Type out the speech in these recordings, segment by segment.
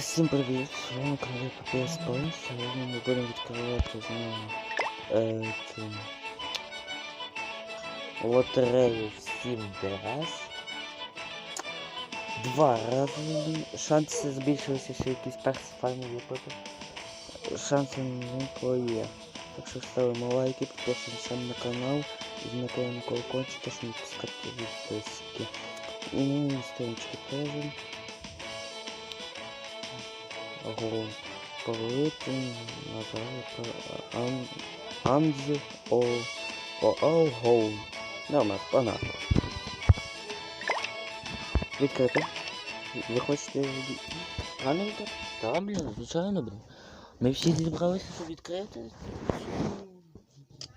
Всім привіт! З вами канал PPS Play. Сьогодні ми будемо відкривати знову е, лотерею всім раз. Два рази шанси збільшилися, що якийсь перший файний випадок. Шанси нікого є. Так що ставимо лайки, підписуємося на канал і вмикаємо колокольчик, щоб не пускати відписки. І на сторіночку теж. Називає Ан... Анз О... О... О... Гоу. Нормально, погнали. Відкрито. Ви хочете... Відкрити? Та, блін, звичайно, блін. Ми всі зібралися, щоб відкрити.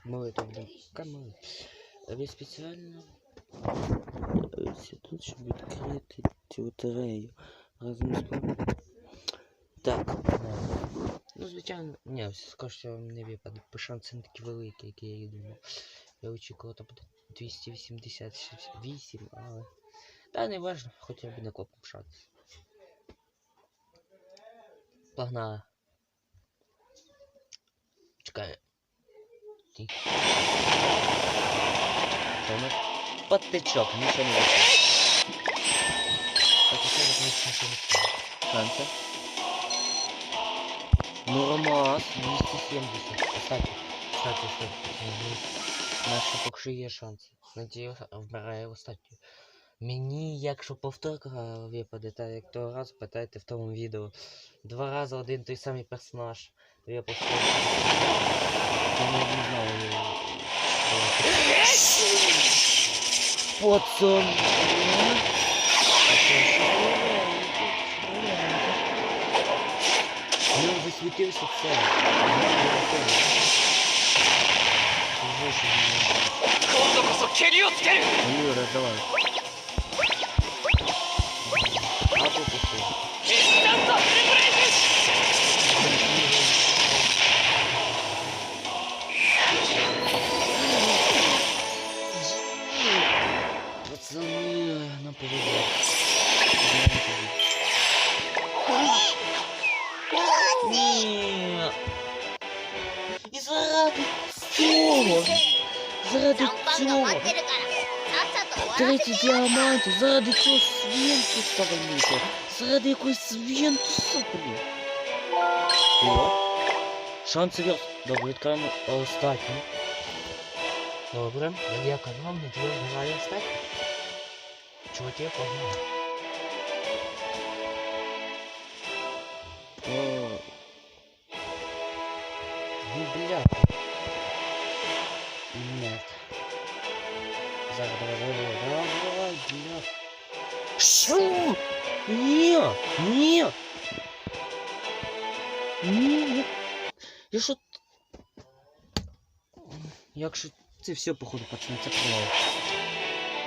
Молитва, блін. Яка молитва? Ви спеціально... Тут, щоб відкрити цю лотерею. Разом з вами. Так. Ну, звичайно, ні, скажу, що не випаде, бо шанси не такі великі, які я і думав. Я очікував, то буде 288, але... Та не важно, хоча б не копом шанс. Погнали. Чекай. У нас? Нічого не вийшло. Так, що у нас нічого Шанси. Нормас, 270. Кстати, кстати, кстати, наші поки що є шанси. Надію, вмирає остатню. Мені, якщо повторка випаде, так як того разу, питайте в тому відео. Два рази один той самий персонаж. Я повторю. Я не знаю. Пацан. світився все. Юра, давай. três diamantes, Terei de diamante, zé de conhecimento, sabe, amigo? Zé de conhecimento, sabe? E ó, chante-se, viu? Dobre de cano, ela está aqui. Dobre, ali é cano, me deu, ela está aqui. Чего тебе помню? О, ну бля. Нет. Зараз, давай, давай, давай, давай, бля. Що? Ні, ні. Ні. Я що... Якщо це все, походу, почнеться провал.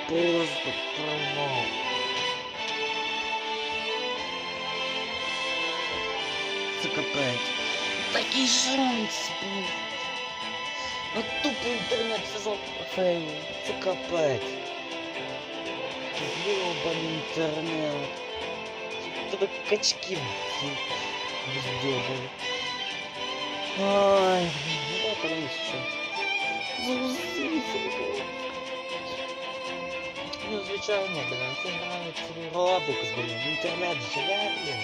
Просто провал. Це капець. Такий шанс був. А тупо інтернет сказав фейл. Це капець. Ёбаний інтернет. Тебе качки вздёбали. Ай, ну давай подивимось, що. Ну, звичайно, блин, це грають собі Roblox, блин, інтернет живе, блин.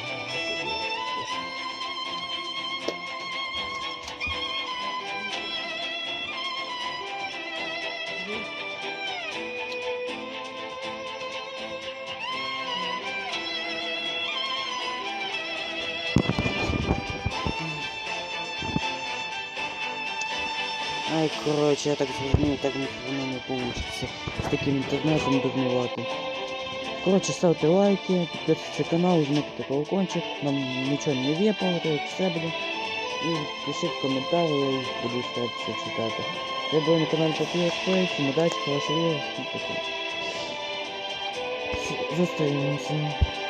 Ай, короче, я так зрозумів, так воно не получится. З таким інтернетом дурнувати. Короче, ставте лайки, підписуйтесь на канал, жмите колокольчик, нам нічого не випало, все буде. І пишіть коментарі, я буду старатися читати. Я був на каналі Papyrus Play, всім удачі, хорошого, і таке. Зустрінемося.